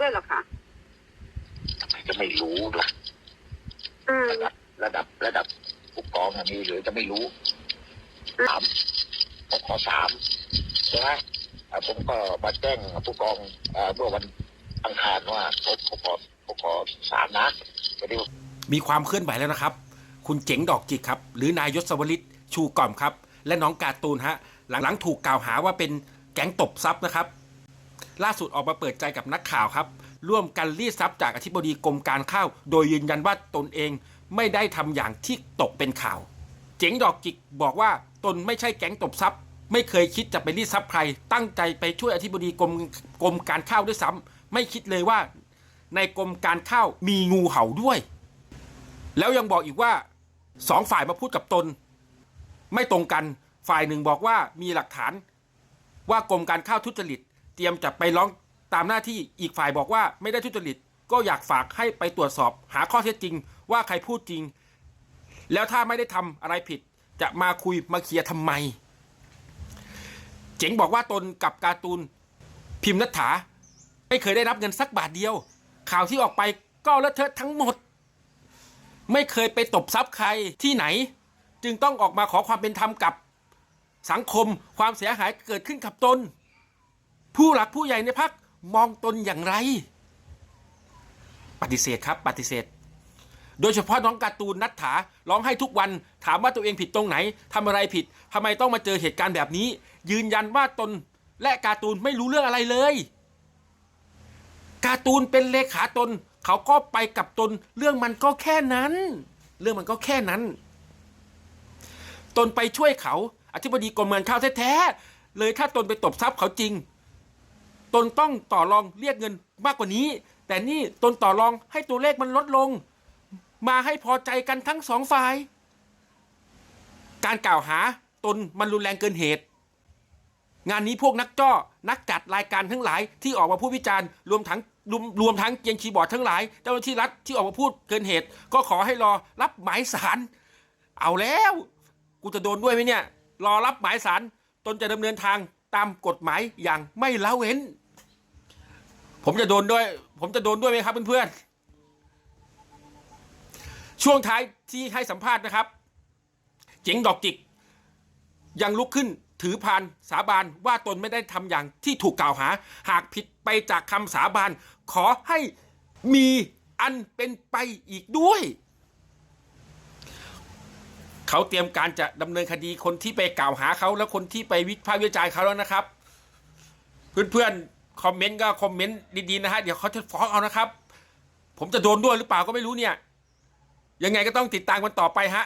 ด้วยเหรอคะทำไมจะไม่รู้ล่ะอืมระดับระดับระดับผู้กองน่ะมีหรือจะไม่รู้สามผมขอสามใช่ไหมอ่าผมก็มาแจ้งผู้กองอ่าเมื่อวันอังคารว่าผมผมขอผมขอสามนะจะได้มีความเคลื่อนไหวแล้วนะครับ คุณเจ๋งดอกจิกครับ หรือนายยศวลิตชูกล่อมครับ และน้องการ์ตูนฮะ หลังๆถูกกล่าวหาว่าเป็นแก๊งตบทรัพย์นะครับ ล่าสุดออกมาเปิดใจกับนักข่าวครับ ร่วมกันรีดทรัพย์จากอธิบดีกรมการข้าว โดยยืนยันว่าตนเองไม่ได้ทำอย่างที่ตกเป็นข่าว เจ๋งดอกจิกบอกว่าตนไม่ใช่แก๊งตบทรัพย์ ไม่เคยคิดจะไปรีดทรัพย์ใคร ตั้งใจไปช่วยอธิบดีกรมกรมการข้าวด้วยซ้ำไม่คิดเลยว่า ในกรมการข้าวมีงูเห่าด้วย แล้วยังบอกอีกว่าสองฝ่ายมาพูดกับตน ไม่ตรงกันฝ่ายหนึ่งบอกว่ามีหลักฐานว่ากรมการข้าวทุจริต เตรียมจะไปร้องตามหน้าที่อีกฝ่ายบอกว่าไม่ได้ทุจริต ก็อยากฝากให้ไปตรวจสอบ หาข้อเท็จจริง ว่าใครพูดจริง แล้วถ้าไม่ได้ทำอะไรผิด จะมาคุยมาเคลียร์ทำไม เจ๋งบอกว่าตนกับการ์ตูนพิมพ์นัฐาไม่เคยได้รับเงินสักบาทเดียว ข่าวที่ออกไปก็เลอะเทอะทั้งหมด ไม่เคยไปตบทรัพย์ใครที่ไหน จึงต้องออกมาขอความเป็นธรรมกับสังคมความเสียหายเกิดขึ้นกับตน ผู้หลักผู้ใหญ่ในพักมองตนอย่างไร ปฏิเสธครับ ปฏิเสธ โดยเฉพาะน้องการ์ตูนนัทถาร้องให้ทุกวันถามว่าตัวเองผิดตรงไหนทำอะไรผิดทำไมต้องมาเจอเหตุการณ์แบบนี้ ยืนยันว่าตนและการ์ตูนไม่รู้เรื่องอะไรเลยการ์ตูนเป็นเลขาตน เขาก็ไปกับตน เรื่องมันก็แค่นั้น เรื่องมันก็แค่นั้น ตนไปช่วยเขา อธิบดีกรมการข้าวแท้ๆเลยถ้าตนไปตบทรัพย์เขาจริง ตนต้องต่อรองเรียกเงินมากกว่านี้ แต่นี่ตนต่อรองให้ตัวเลขมันลดลง มาให้พอใจกันทั้งสองฝ่าย การกล่าวหาตนมันรุนแรงเกินเหตุ งานนี้พวกนักจ้อนักจัดรายการทั้งหลายที่ออกมาพูดวิจารณ์รวมทั้งรวมรวมทั้งเกียงคีย์บอร์ดทั้งหลายเจ้าหน้าที่รัฐที่ออกมาพูดเกินเหตุ ก็ขอให้รอรับหมายสารเอาแล้ว กูจะโดนด้วยไหมเนี่ย รอรับหมายสารตนจะดำเนินทาง ตามกฎหมายอย่างไม่ละเว้น ผมจะโดนด้วย ผมจะโดนด้วยไหมครับเพื่อนๆ ช่วงท้ายที่ให้สัมภาษณ์นะครับ เจ๋งดอกจิก ยังลุกขึ้นถือพานสาบานว่าตนไม่ได้ทำอย่างที่ถูกกล่าวหา หากผิดไปจากคำสาบาน ขอให้มีอันเป็นไปอีกด้วย เขาเตรียมการจะดำเนินคดีคนที่ไปกล่าวหาเขาและคนที่ไปวิพากษ์วิจารณ์เขาแล้วนะครับ เพื่อนๆคอมเมนต์ก็คอมเมนต์ดีๆนะฮะเดี๋ยวเขาจะฟ้องเอานะครับ ผมจะโดนด้วยหรือเปล่าก็ไม่รู้เนี่ย ยังไงก็ต้องติดตามกันต่อไปฮะ